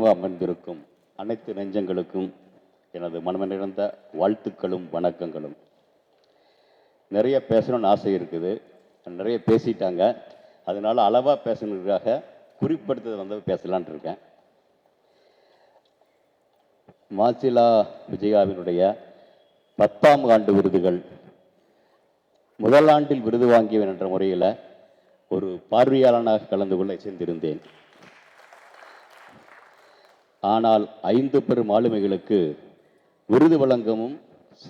மண்டபம் அமர்ந்திருக்கும் அனைத்து நெஞ்சங்களுக்கும் எனது மனமிருந்த வாழ்த்துக்களும் வணக்கங்களும். நிறைய பேசணும்னு ஆசை இருக்குது. நிறைய பேசிட்டாங்க. அதனால அளவாக பேசணுக்காக குறிப்படுத்தது வந்து பேசலான் இருக்கேன். மாசிலா விஜயாவினுடைய பத்தாம் ஆண்டு விருதுகள் முதல் ஆண்டில் விருது வாங்கியவன் என்ற முறையில் ஒரு பார்வையாளனாக கலந்து கொள்ள சென்றிருந்தேன் ஆனால் ஐந்து பெரும் ஆளுமைகளுக்கு விருது வழங்கவும்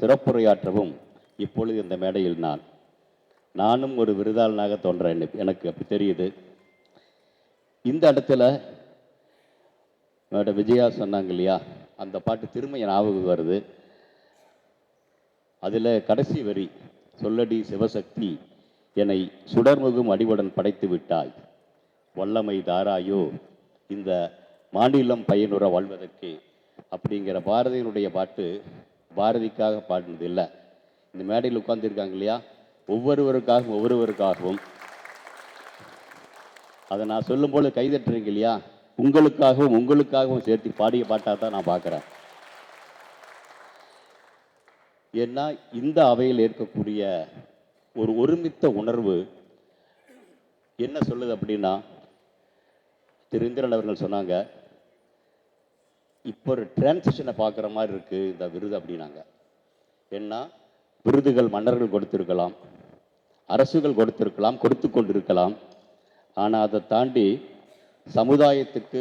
சிறப்புரையாற்றவும் இப்பொழுது இந்த மேடையில் நான். நானும் ஒரு விருதாளனாக தோன்றேன். எனக்கு அப்படி தெரியுது. இந்த இடத்துல மேடம் விஜயா சொன்னாங்க இல்லையா? அந்த பாட்டு திரும்ப ஞாபகம் வருது. அதில் கடைசி வரி சொல்லடி சிவசக்தி என்னை சுடர்முகும் அடிவுடன் படைத்து விட்டாய். வல்லமை தாராயோ இந்த மாநிலம் பயனுற வாழ்வதற்கு அப்படிங்கிற பாரதியினுடைய பாட்டு பாரதிக்காக பாடினது இல்லை. இந்த மேடையில் உட்கார்ந்துருக்காங்க இல்லையா? ஒவ்வொருவருக்காகவும் ஒவ்வொருவருக்காகவும். அதை நான் சொல்லும்போது கைதட்டுறீங்க இல்லையா? உங்களுக்காகவும் உங்களுக்காகவும் சேர்த்து பாடிய பாட்டாக தான் நான் பார்க்குறேன் ஏன்னா இந்த அவையில் இருக்கக்கூடிய ஒரு ஒருமித்த உணர்வு என்ன சொல்லுது அப்படின்னா திரு இந்திரன் அவர்கள் சொன்னாங்க இப்போ ஒரு டிரான்சிஷனை பார்க்குற மாதிரி இருக்குது இந்த விருது அப்படின்னாங்க. என்ன விருதுகள் மன்னர்கள் கொடுத்துருக்கலாம் அரசுகள் கொடுத்துருக்கலாம் கொடுத்து கொண்டிருக்கலாம். ஆனால் அதை தாண்டி சமுதாயத்துக்கு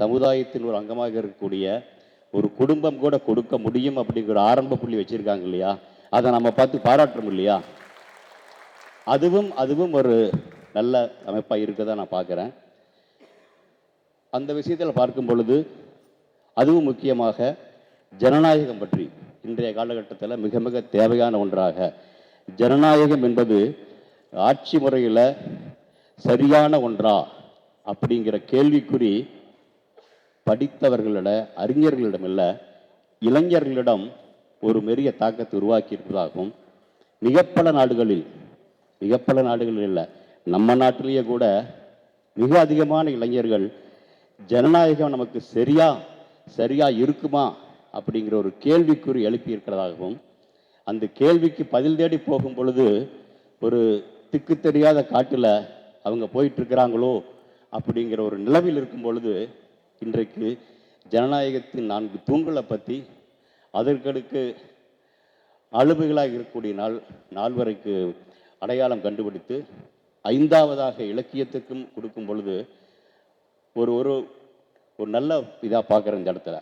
சமுதாயத்தின் ஒரு அங்கமாக இருக்கக்கூடிய ஒரு குடும்பம் கூட கொடுக்க முடியும் அப்படிங்கிற ஆரம்ப புள்ளி வச்சிருக்காங்க இல்லையா? அதை நம்ம பார்த்து பாராட்டுறோம் இல்லையா? அதுவும் அதுவும் ஒரு நல்ல அமைப்பாக இருக்கதான் நான் பார்க்குறேன். அந்த விஷயத்தில் பார்க்கும் பொழுது அதுவும் முக்கியமாக ஜனநாயகம் பற்றி இன்றைய காலகட்டத்தில் மிக மிக தேவையான ஒன்றாக. ஜனநாயகம் என்பது ஆட்சி முறையில் சரியான ஒன்றா அப்படிங்கிற கேள்விக்குறி படித்தவர்களிட அறிஞர்களிடம் இல்லை இளைஞர்களிடம் ஒரு மெரிய தாக்கத்தை உருவாக்கி இருப்பதாகவும் மிக பல நாடுகளில் மிக பல நாடுகளில் இல்லை நம்ம நாட்டிலேயே கூட மிக அதிகமான இளைஞர்கள் ஜனநாயகம் நமக்கு சரியா சரியாக இருக்குமா அப்படிங்கிற ஒரு கேள்விக்குறி எழுப்பி இருக்கிறதாகவும் அந்த கேள்விக்கு பதில் தேடி போகும் பொழுது ஒரு திக்கு தெரியாத காட்டில் அவங்க போயிட்டுருக்கிறாங்களோ அப்படிங்கிற ஒரு நிலவில் இருக்கும் பொழுது இன்றைக்கு ஜனநாயகத்தின் நான்கு தூண்களை பற்றி அதற்கடுக்கு அழுவுகளாக இருக்கக்கூடிய நாள் நால்வரைக்கு அடையாளம் கண்டுபிடித்து ஐந்தாவதாக இலக்கியத்துக்கும் கொடுக்கும் பொழுது ஒரு ஒரு ஒரு நல்ல இதாக பார்க்குறேன் இந்த இடத்துல.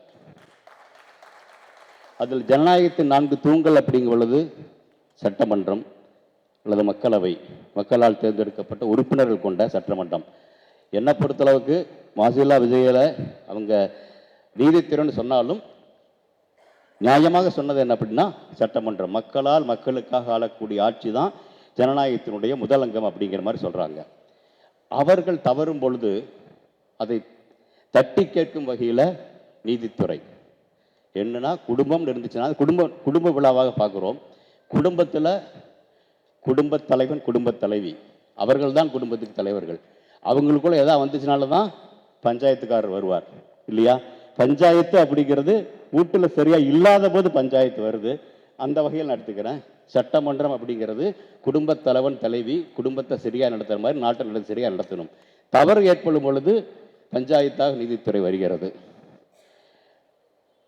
அதில் ஜனநாயகத்தின் நான்கு தூண்கள் அப்படிங்கும் பொழுது சட்டமன்றம் அல்லது மக்களவை மக்களால் தேர்ந்தெடுக்கப்பட்ட உறுப்பினர்கள் கொண்ட சட்டமன்றம். என்னை பொறுத்தளவுக்கு மாசிலா விஜயில் அவங்க நீதித்திறன் சொன்னாலும் நியாயமாக சொன்னது என்ன அப்படின்னா சட்டமன்றம். மக்களால் மக்களுக்காக ஆளக்கூடிய ஆட்சி தான் ஜனநாயகத்தினுடைய முதலங்கம் அப்படிங்கிற மாதிரி சொல்கிறாங்க அவர்கள் தவறும் பொழுது அதை தட்டி கேட்கும் வகையில் நீதித்துறை. என்னன்னா குடும்பம் இருந்துச்சுன்னா குடும்ப குடும்ப விழாவாக பார்க்குறோம். குடும்பத்தில் குடும்பத் தலைவன் குடும்பத் தலைவி. அவர்கள் தான் குடும்பத்துக்கு தலைவர்கள். அவங்களுக்குள்ள எதாவது வந்துச்சுனால தான் பஞ்சாயத்துக்காரர் வருவார். இல்லையா? பஞ்சாயத்து அப்படிங்கிறது வீட்டில் சரியாக இல்லாத போது பஞ்சாயத்து வருது. அந்த வகையில் நடத்துக்கிறேன் சட்டமன்றம் அப்படிங்கிறது குடும்பத் தலைவன் தலைவி குடும்பத்தை சரியாக நடத்துகிற மாதிரி நாட்டை நடத்த சரியாக நடத்தணும். தவறு ஏற்படும் பொழுது பஞ்சாயத்தாக நீதித்துறை வருகிறது.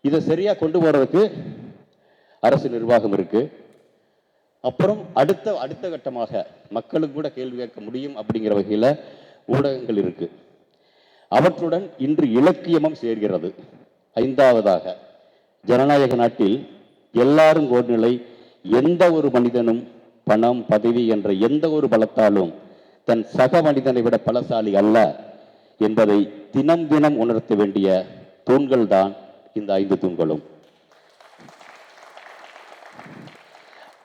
இதை சரியாக கொண்டு போகிறதுக்கு அரசு நிர்வாகம் இருக்கு. அப்புறம் அடுத்த அடுத்த கட்டமாக மக்களுக்கு கூட கேள்வி கேட்க முடியும் அப்படிங்கிற வகையில் ஊடகங்கள் இருக்கு. அவற்றுடன் இன்று இலக்கியமும் சேர்கிறது. ஐந்தாவதாக ஜனநாயக நாட்டில் எல்லாரும் கோர்நிலை எந்த ஒரு மனிதனும் பணம் பதவி என்ற எந்த ஒரு பலத்தாலும் தன் சக மனிதனை விட பலசாலி அல்ல. என்பதை தினம் தினம் உணர்த்த வேண்டிய தூண்கள் தான் இந்த ஐந்து தூண்களும்.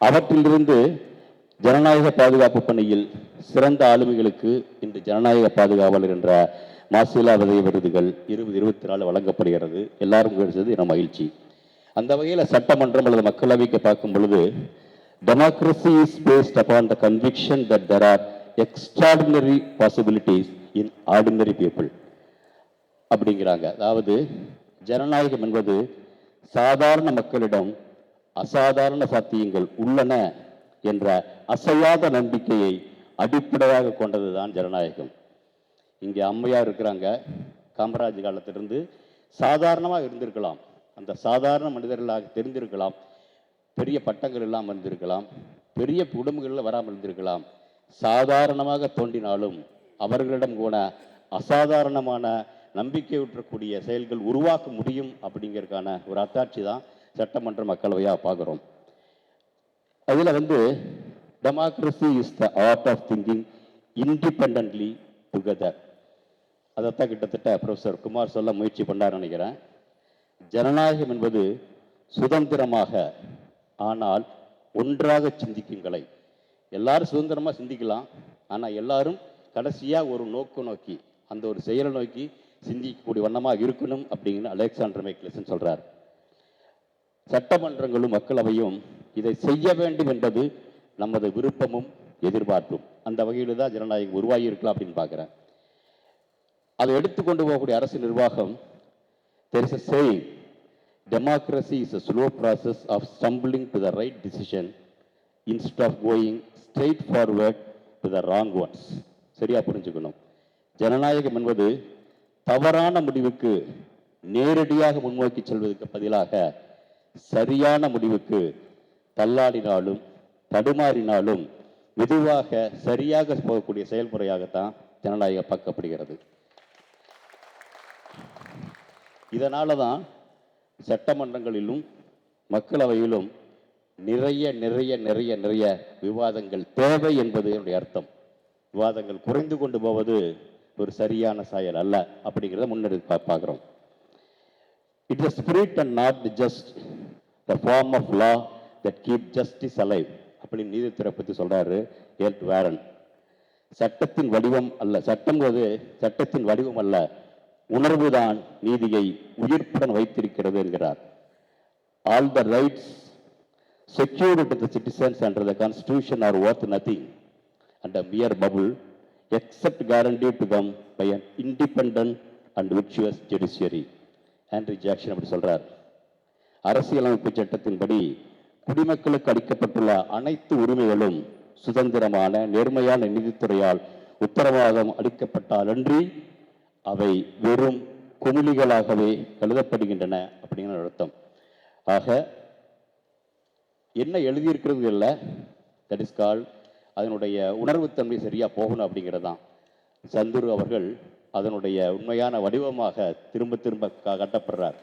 அவற்றிலிருந்து ஜனநாயக பாதுகாப்பு பணியில் சிறந்த ஆளுமைகளுக்கு இன்று ஜனநாயக பாதுகாவலர் என்ற மாசிலா விதை விருதுகள் இருபது இருபத்தி நாலு வழங்கப்படுகிறது. எல்லாரும் கிடைச்சது என மகிழ்ச்சி. அந்த வகையில் சட்டமன்றம் அல்லது மக்களவைக்கு பார்க்கும் பொழுது democracy is based upon the conviction that there are extraordinary possibilities in ordinary people அப்படிங்கிறாங்க. அதாவது ஜனநாயகம் என்பது சாதாரண மக்களிடம் அசாதாரண சாத்தியங்கள் உள்ளன என்ற அசையாத நம்பிக்கையை அடிப்படையாக கொண்டது தான் ஜனநாயகம். இங்கே அம்மையார் இருக்கிறாங்க. காமராஜ் காலத்திலிருந்து சாதாரணமாக இருந்திருக்கலாம். அந்த சாதாரண மனிதர்களாக தெரிந்திருக்கலாம். பெரிய பட்டங்கள் எல்லாம் இருந்திருக்கலாம். பெரிய குடும்பங்களில் வராமல் இருந்திருக்கலாம். சாதாரணமாக தோன்றினாலும் அவர்களிடம் கூட அசாதாரணமான நம்பிக்கையுற்றக்கூடிய செயல்கள் உருவாக்க முடியும் அப்படிங்கிறதுக்கான ஒரு அத்தாட்சி தான் சட்டமன்ற மக்களவையாக பார்க்குறோம். அதில் வந்து democracy is the art of thinking independently together அதைத்தான் கிட்டத்தட்ட ப்ரொஃபசர் குமார் சொல்ல முயற்சி பண்ணார் நினைக்கிறேன். ஜனநாயகம் என்பது சுதந்திரமாக ஆனால் ஒன்றாக சிந்திக்கும் கலை. எல்லாரும் சுதந்திரமாக சிந்திக்கலாம் ஆனால் எல்லாரும் கடைசியாக ஒரு நோக்கு நோக்கி அந்த ஒரு செயலை நோக்கி சிந்திக்கக்கூடிய வண்ணமாக இருக்கணும் அப்படிங்கிற அலெக்சாண்டர் மைக்லசன் சொல்கிறார் சட்டமன்றங்களும் மக்களவையும் இதை செய்ய வேண்டும் என்பது நமது விருப்பமும் எதிர்பார்ப்பும். அந்த வகையில் தான் ஜனநாயகம் உருவாகி இருக்கலாம் அப்படின்னு பார்க்குறேன் அதை எடுத்துக்கொண்டு போகக்கூடிய அரசு நிர்வாகம் there is a saying democracy is a slow process of stumbling to the right decision instead of going straight forward to the wrong சரியா புரிஞ்சுக்கணும். ஜனநாயகம் என்பது தவறான முடிவுக்கு நேரடியாக முன்னோக்கி செல்வதற்கு பதிலாக சரியான முடிவுக்கு தள்ளாடினாலும் தடுமாறினாலும் மெதுவாக சரியாக போகக்கூடிய செயல்முறையாகத்தான் ஜனநாயகம் பார்க்கப்படுகிறது. இதனால தான் சட்டமன்றங்களிலும் மக்களவையிலும் நிறைய நிறைய நிறைய நிறைய விவாதங்கள் தேவை என்பது என்னுடைய அர்த்தம். விவாதங்கள் குறைந்து கொண்டு போவது ஒரு சரியான செயல் அல்ல அப்படிங்கிறத முன்னெடுத்து பார்க்குறோம். It is spirit and not just the form of law that keep justice alive அப்படின்னு நீதித்துறை பற்றி சொல்கிறாரு எல்ட் வேரன் சட்டத்தின் வடிவம் அல்ல சட்டம் போது சட்டத்தின் வடிவம் அல்ல உணர்வுதான் நீதியை உயிர்ப்புடன் வைத்திருக்கிறது என்கிறார். All the rights secured the citizens citizens under the constitution are worth and a mere bubble except guaranteed to come by an independent and virtuous judiciary. Andrew Jackson அப்படி சொல்கிறார் அரசியலமைப்பு சட்டத்தின்படி குடிமக்களுக்கு அளிக்கப்பட்டுள்ள அனைத்து உரிமைகளும் சுதந்திரமான நேர்மையான நீதித்துறையால் உத்தரவாதம் அளிக்கப்பட்டாலன்றி அவை வெறும் குமிழிகளாகவே கருதப்படுகின்றன அப்படிங்கிற அர்த்தம். ஆக என்ன எழுதியிருக்கிறது இல்லை தட் இஸ் கால் அதனுடைய உணர்வுத்தன்மை சரியா போகணும் அப்படிங்கிறது தான் சந்துரு அவர்கள் அதனுடைய உண்மையான வடிவமாக திரும்ப திரும்ப கட்டப்படுறார்.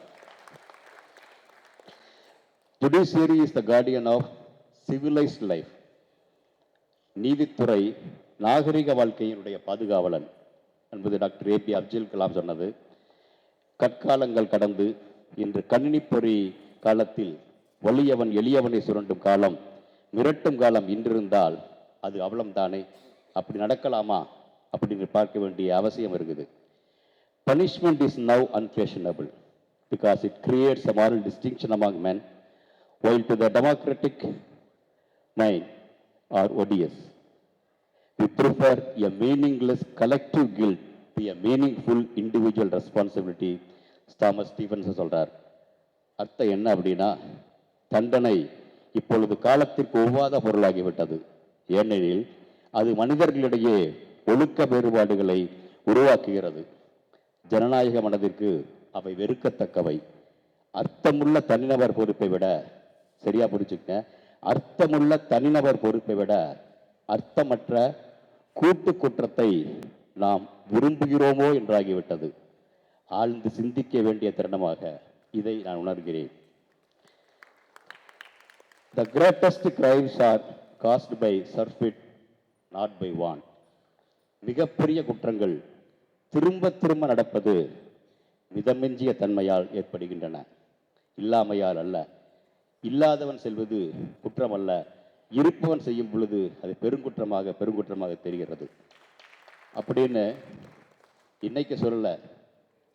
Judiciary is the guardian of civilised life நீதித்துறை நாகரிக வாழ்க்கையினுடைய பாதுகாவலன் என்பது டாக்டர் ஏபி அப்துல் கலாம் சொன்னது. கற்காலங்கள் கடந்து இன்று கணினி பொறி காலத்தில் வலியவன் எளியவனை சுரண்டும் காலம் மிரட்டும் காலம் இன்றிருந்தால் அது அவலம் தானே அப்படி நடக்கலாமா அப்படின்னு பார்க்க வேண்டிய அவசியம் இருக்குது punishment is now unfashionable because it creates a moral distinction among men which to the democratic mind are odious we prefer a meaningless collective guilt to a meaningful individual responsibility Thomas Stephens சொல்கிறார் அர்த்தம் என்ன அப்படின்னா தண்டனை இப்பொழுது காலத்திற்கு ஒவ்வாத பொருளாகிவிட்டது ஏனெனில் அது மனிதர்களிடையே ஒழுக்க வேறுபாடுகளை உருவாக்குகிறது. ஜனநாயக மனதிற்கு அவை வெறுக்கத்தக்கவை. அர்த்தமுள்ள தனிநபர் பொறுப்பை விட சரியா புரிஞ்சுக்க அர்த்தமுள்ள தனிநபர் பொறுப்பை விட அர்த்தமற்ற கூட்டு குற்றத்தை நாம் விரும்புகிறோமோ என்றாகிவிட்டது. ஆழ்ந்து சிந்திக்க வேண்டிய தருணமாக இதை நான் உணர்கிறேன். The greatest crimes are caused by surfeit not by want மிகப்பெரிய குற்றங்கள் திரும்ப திரும்ப நடப்பது மிதமிஞ்சிய தன்மையால் ஏற்படுகின்றன. இல்லாமையால் அல்ல. இல்லாதவன் செல்வது குற்றம் அல்ல இருப்பவன் செய்யும் பொழுது அது பெருங்குற்றமாக பெருங்குற்றமாக தெரிகிறது. அப்படின்னு இன்னைக்கு சொல்லலை.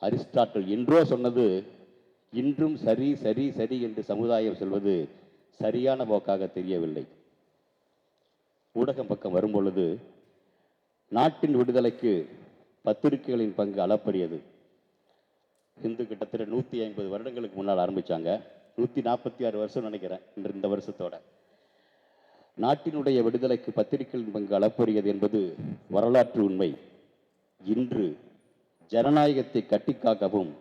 அரிஸ்டாட்டில் என்றோ சொன்னது இன்றும் சரி சரி சரி என்று சமுதாயம் சொல்வது சரியான போக்காக தெரியவில்லை. ஊடகம் பக்கம் வரும்பொழுது நாட்டின் விடுதலைக்கு பத்திரிகைகளின் பங்கு அளப்பரியது. ஹிந்து கிட்டத்தட்ட நூற்றி ஐம்பது வருடங்களுக்கு முன்னால் ஆரம்பித்தாங்க நூற்றி நாற்பத்தி ஆறு வருஷம் நினைக்கிறேன் இன்று இந்த வருஷத்தோட. நாட்டினுடைய விடுதலைக்கு பத்திரிகைகளின் பங்கு அளப்பரியது என்பது வரலாற்று உண்மை. இன்று ஜனநாயகத்தை கட்டிக்காக்கவும்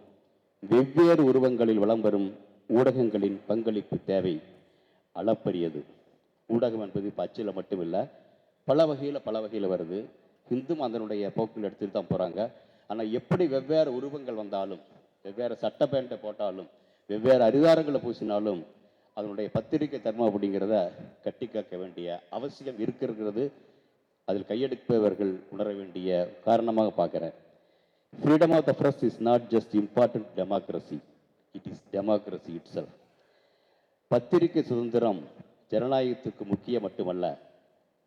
வெவ்வேறு உருவங்களில் வலம் வரும் ஊடகங்களின் பங்களிப்பு தேவை அளப்பரியது. ஊடகம் என்பது இப்போ அச்சில் மட்டுமில்லை. பல வகையில் பல வகையில் வருது. ஹிந்தும் அதனுடைய போக்கில் எடுத்துகிட்டு தான் போகிறாங்க ஆனால் எப்படி வெவ்வேறு உருவங்கள் வந்தாலும் வெவ்வேறு சட்ட பேண்டை போட்டாலும் வெவ்வேறு அதிகாரங்களை பூசினாலும் அதனுடைய பத்திரிகை தர்மம் அப்படிங்கிறத கட்டி காக்க வேண்டிய அவசியம் இருக்கிறது. அதில் கையெடுப்பவர்கள் உணர வேண்டிய காரணமாக பார்க்குறேன். Freedom of the press is not just important democracy it is democracy itself பத்திரிகை சுதந்திரம் ஜனநாயகத்துக்கு முக்கியம் மட்டுமல்ல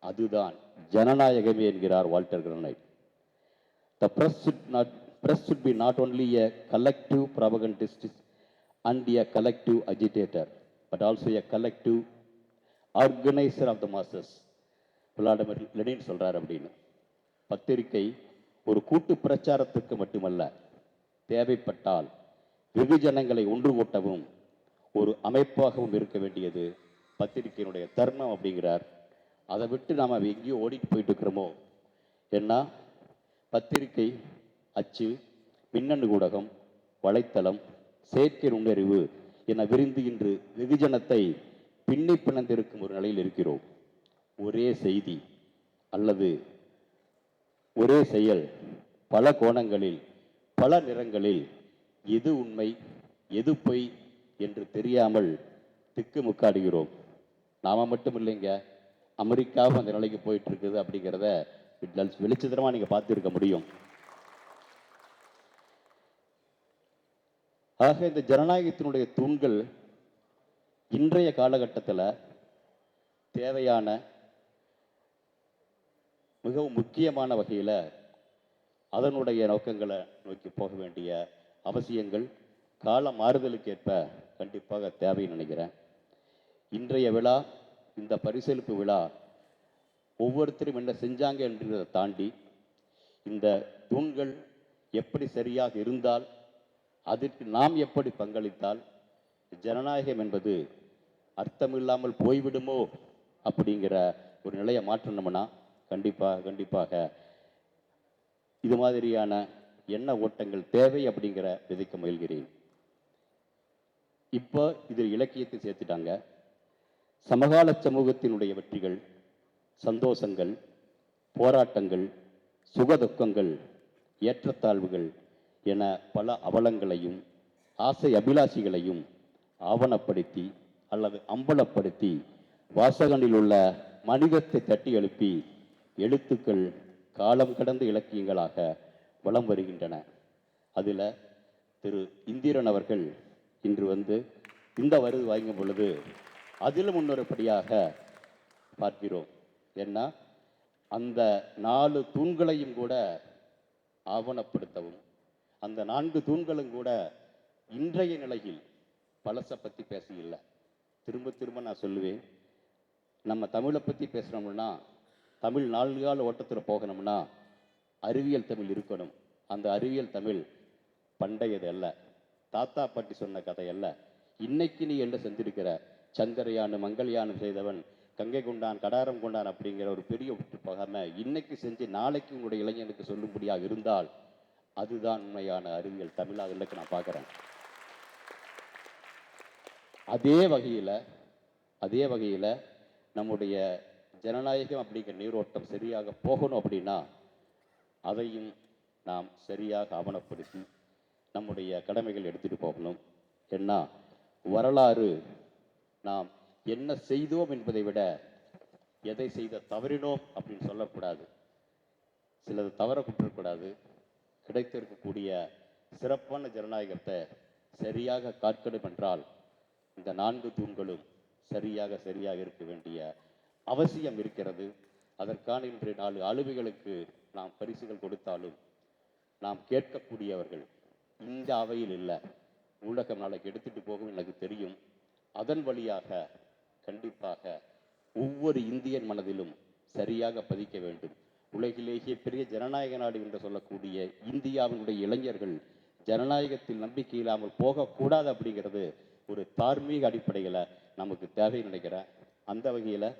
அதுதான் ஜனநாயகமே என்கிறார் Walter Cronkite. The press should not press should be not only a collective propagandist and a collective agitator but also a collective organiser of the masses Vladimir Lenin சொல்கிறார் அப்படின்னு. பத்திரிகை ஒரு கூட்டு பிரச்சாரத்துக்கு மட்டுமல்ல தேவைப்பட்டால் வெகுஜனங்களை ஒன்று கூட்டவும் ஒரு அமைப்பாகவும் இருக்க வேண்டியது பத்திரிகையினுடைய தர்மம் அப்படிங்கிறார். அதை விட்டு நாம் எங்கேயோ ஓடிட்டு போயிட்டு இருக்கிறோமோ? ஏன்னா பத்திரிகை அச்சு மின்னணு ஊடகம் வலைத்தளம் செயற்கை நுண்ணறிவு என விரிந்து இன்று வெகுஜனத்தை பின்னி பிணந்திருக்கும் ஒரு நிலையில் இருக்கிறோம். ஒரே செய்தி அல்லது ஒரே செயல். பல கோணங்களில் பல நிறங்களில் எது உண்மை எது பொய் என்று தெரியாமல் திக்குமுக்காடுகிறோம் நாம மட்டும் இல்லைங்க. அமெரிக்காவும் அந்த நிலைக்கு போயிட்டு இருக்குது அப்படிங்கிறத வெளிச்சத்தனமாக நீங்கள் பார்த்துருக்க முடியும். ஆக இந்த ஜனநாயகத்தினுடைய தூண்கள் இன்றைய காலகட்டத்தில் தேவையான மிகவும் முக்கியமான வகையில் அதனுடைய நோக்கங்களை நோக்கி போக வேண்டிய அவசியங்கள் கால மாறுதலுக்கேற்ப கண்டிப்பாக தேவைன்னு நினைக்கிறேன். இன்றைய விழா இந்த பரிசளிப்பு விழா ஒவ்வொருத்தரும் என்ன செஞ்சாங்க என்றதை தாண்டி இந்த தூண்கள் எப்படி சரியாக இருந்தால் அதற்கு நாம் எப்படி பங்களித்தால் ஜனநாயகம் என்பது அர்த்தமில்லாமல் போய்விடுமோ அப்படிங்கிற ஒரு நிலையை மாற்றணும்னா கண்டிப்பாக கண்டிப்பாக இது மாதிரியான எண்ண ஓட்டங்கள் தேவை அப்படிங்கிற விதைக்க முயல்கிறேன். இப்போ இதில் இலக்கியத்தை சேர்த்துட்டாங்க. சமகால சமூகத்தினுடைய வெற்றிகள் சந்தோஷங்கள் போராட்டங்கள் சுகதுக்கங்கள் ஏற்றத்தாழ்வுகள் என பல அவலங்களையும் ஆசை அபிலாஷிகளையும் ஆவணப்படுத்தி அல்லது அம்பலப்படுத்தி வாசகனில் உள்ள மனிதத்தை தட்டி எழுப்பி எழுத்துக்கள் காலம் கடந்த இலக்கியங்களாக வலம் வருகின்றன. அதில் திரு இந்திரன் அவர்கள் இன்று வந்து இந்த வருது வாங்கும் பொழுது அதிலும் முன்னொருபடியாக பார்க்கிறோம். ஏன்னா அந்த நாலு தூண்களையும் கூட ஆவணப்படுத்தவும் அந்த நான்கு தூண்களும் கூட இன்றைய நிலையில் பழசை பற்றி பேசியில்லை திரும்ப திரும்ப நான் சொல்லுவேன். நம்ம தமிழை பற்றி பேசுகிறோம்னா தமிழ் நாள்கால ஓட்டத்தில் போகணும்னா அறிவியல் தமிழ் இருக்கணும். அந்த அறிவியல் தமிழ் பண்டையது அல்ல தாத்தா பாட்டி சொன்ன கதை அல்ல இன்னைக்கு நீ என்ன செஞ்சிருக்கிற? சந்திரயானு மங்கள்யானம் செய்தவன் கங்கை கொண்டான் கடாரம் கொண்டான் அப்படிங்கிற ஒரு பெரிய விட்டு போகாமல் இன்னைக்கு செஞ்சு நாளைக்கு உங்களுடைய இளைஞனுக்கு சொல்லும்படியாக இருந்தால் அதுதான் உண்மையான அறிவியல். தமிழாக இன்னைக்கு நான் பார்க்குறேன். அதே வகையில் அதே வகையில் நம்முடைய ஜனநாயகம் அப்படிங்கிற நீரோட்டம் சரியாக போகணும் அப்படின்னா அதையும் நாம் சரியாக ஆவணப்படுத்தி நம்முடைய கடமைகள் எடுத்துகிட்டு போகணும். ஏன்னா வரலாறு நாம் என்ன செய்தோம் என்பதை விட எதை செய்த தவறினோம் அப்படின்னு சொல்லக்கூடாது. சிலது தவற குற்றக்கூடாது கிடைத்திருக்கக்கூடிய சிறப்பான ஜனநாயகத்தை சரியாக காக்கணும் என்றால் இந்த நான்கு தூண்களும் சரியாக சரியாக இருக்க வேண்டிய அவசியம் இருக்கிறது. அதற்கான இன்று நாலு அழுவிகளுக்கு நாம் பரிசுகள் கொடுத்தாலும் நாம் கேட்கக்கூடியவர்கள் இந்த அவையில் இல்லை. ஊடகம் நாளைக்கு எடுத்துட்டு போகும் எனக்கு தெரியும். அதன் வழியாக கண்டிப்பாக ஒவ்வொரு இந்தியன் மனதிலும் சரியாக பதிக்க வேண்டும். உலகிலேயே பெரிய ஜனநாயக நாடு என்று சொல்லக்கூடிய இந்தியாவினுடைய இளைஞர்கள் ஜனநாயகத்தில் நம்பிக்கை இல்லாமல் போகக்கூடாது அப்படிங்கிறது ஒரு தார்மீக அடிப்படையில் நமக்கு தேவை நினைக்கிறேன். அந்த வகையில்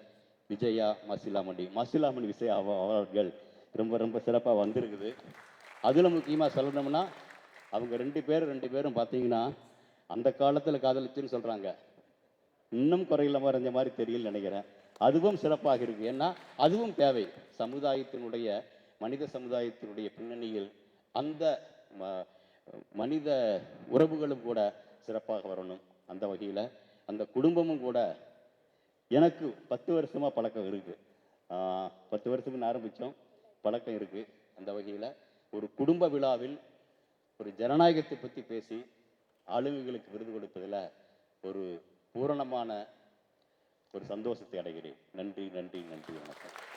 விஜயா மசிலாமணி மசிலாமணி விஜயா அவ- அவர்கள் ரொம்ப ரொம்ப சிறப்பாக வந்திருக்குது. அதில் முக்கியமாக சொல்லணும்னா அவங்க ரெண்டு பேரும் ரெண்டு பேரும் பார்த்தீங்கன்னா அந்த காலத்தில் காதலிச்சுன்னு சொல்கிறாங்க இன்னும் குறையில்லாமல் இருந்த மாதிரி தெரியல நினைக்கிறேன். அதுவும் சிறப்பாக இருக்கு. ஏன்னா அதுவும் தேவை. சமுதாயத்தினுடைய மனித சமுதாயத்தினுடைய பின்னணியில் அந்த ம- மனித உறவுகளும் கூட சிறப்பாக வரணும். அந்த வகையில் அந்த குடும்பமும் கூட எனக்கு பத்து வருஷமாக பழக்கம் இருக்குது பத்து வருஷத்துக்கு ஆரம்பித்தோம் பழக்கம் இருக்குது அந்த வகையில் ஒரு குடும்ப விழாவில் ஒரு ஜனநாயகத்தை பற்றி பேசி ஆளுமைகளுக்கு விருது கொடுப்பதில் ஒரு பூரணமான ஒரு சந்தோஷத்தை அடைகிறேன். நன்றி நன்றி நன்றி வணக்கம்.